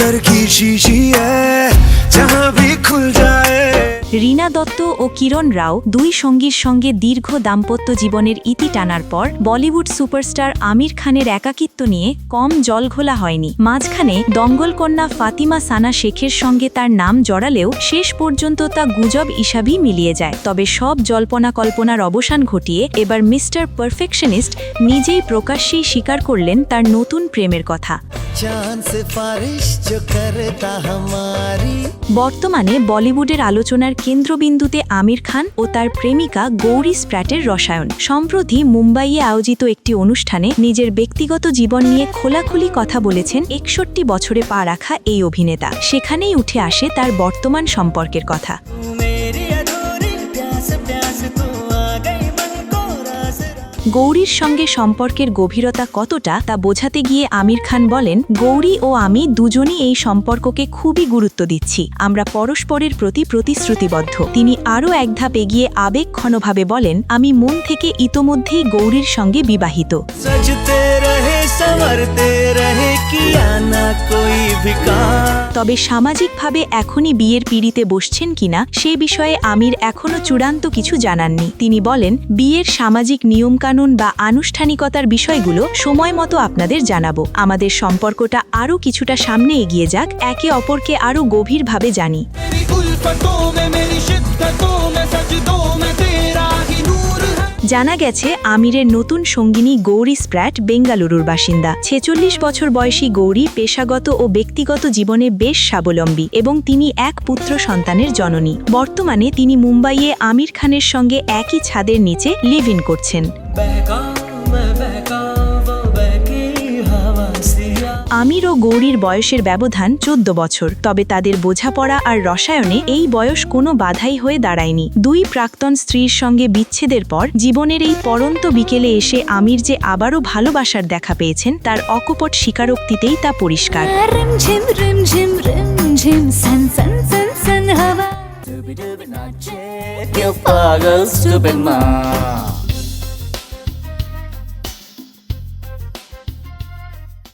अंदर की शीशी है जहाँ भी खुल जाए রীনা দত্ত ও কিরণ রাও দুই সঙ্গীর সঙ্গে দীর্ঘ দাম্পত্য জীবনের ইতি টানার পর বলিউড সুপারস্টার আমির খানের একাকিত্ব নিয়ে কম জলঘোলা হয়নি মাঝখানে দঙ্গল কন্যা ফাতিমা সানা শেখের সঙ্গে তার নাম জড়ালেও শেষ পর্যন্ত তা গুজব হিসাবেই মিলিয়ে যায় তবে সব জল্পনা কল্পনার অবসান ঘটিয়ে এবার মিস্টার পারফেকশনিস্ট নিজেই প্রকাশ্যেই স্বীকার করলেন তার নতুন প্রেমের কথা বর্তমানে বলিউডের আলোচনার কেন্দ্রবিন্দুতে আমির খান ও তার প্রেমিকা গৌরী স্প্র্যাটের রসায়ন। সম্প্রতি মুম্বাইয়ে আয়োজিত একটি অনুষ্ঠানে নিজের ব্যক্তিগত জীবন নিয়ে খোলাখুলি কথা বলেছেন একষট্টি বছরে পা রাখা এই অভিনেতা। সেখানেই উঠে আসে তার বর্তমান সম্পর্কের কথা। গৌরীর সঙ্গে সম্পর্কের গভীরতা কতটা তা বোঝাতে গিয়ে আমির খান বলেন, গৌরী ও আমি দুজনই এই সম্পর্ককে খুবই গুরুত্ব দিচ্ছি। আমরা পরস্পরের প্রতি প্রতিশ্রুতিবদ্ধ। তিনি আরও এক ধাপ এগিয়ে আবেগক্ষণভাবে বলেন, আমি মন থেকে ইতোমধ্যেই গৌরীর সঙ্গে বিবাহিত। সবরতে রহে কিয়া না কোই তবে সামাজিকভাবে এখনই বিয়ের পিড়িতে বসছেন কিনা সে বিষয়ে আমির এখনও চূড়ান্ত কিছু জানাননি। তিনি বলেন বিয়ের সামাজিক নিয়মকানুন বা আনুষ্ঠানিকতার বিষয়গুলো সময় মতো আপনাদের জানাব। আমাদের সম্পর্কটা আরও কিছুটা সামনে এগিয়ে যাক একে অপরকে আরও গভীরভাবে জানি। জানা গেছে, আমিরের নতুন সঙ্গিনী গৌরী স্প্র্যাট বেঙ্গালুরুর বাসিন্দা। ছেচল্লিশ বছর বয়সী গৌরী পেশাগত ও ব্যক্তিগত জীবনে বেশ স্বাবলম্বী এবং তিনি এক পুত্র সন্তানের জননী। বর্তমানে তিনি মুম্বাইয়ে আমির খানের সঙ্গে একই ছাদের নিচে লিভ ইন করছেন আমির ও গৌরীর বয়সের ব্যবধান চোদ্দ বছর তবে তাদের বোঝাপড়া আর রসায়নে এই বয়স কোনো বাধাই হয়ে দাঁড়ায়নি। দুই প্রাক্তন স্ত্রীর সঙ্গে বিচ্ছেদের পর জীবনের এই পরন্ত বিকেলে এসে আমির যে আবারও ভালোবাসার দেখা পেয়েছেন তার অকপট স্বীকারোক্তিতেই তা পরিষ্কার। pagal stupid man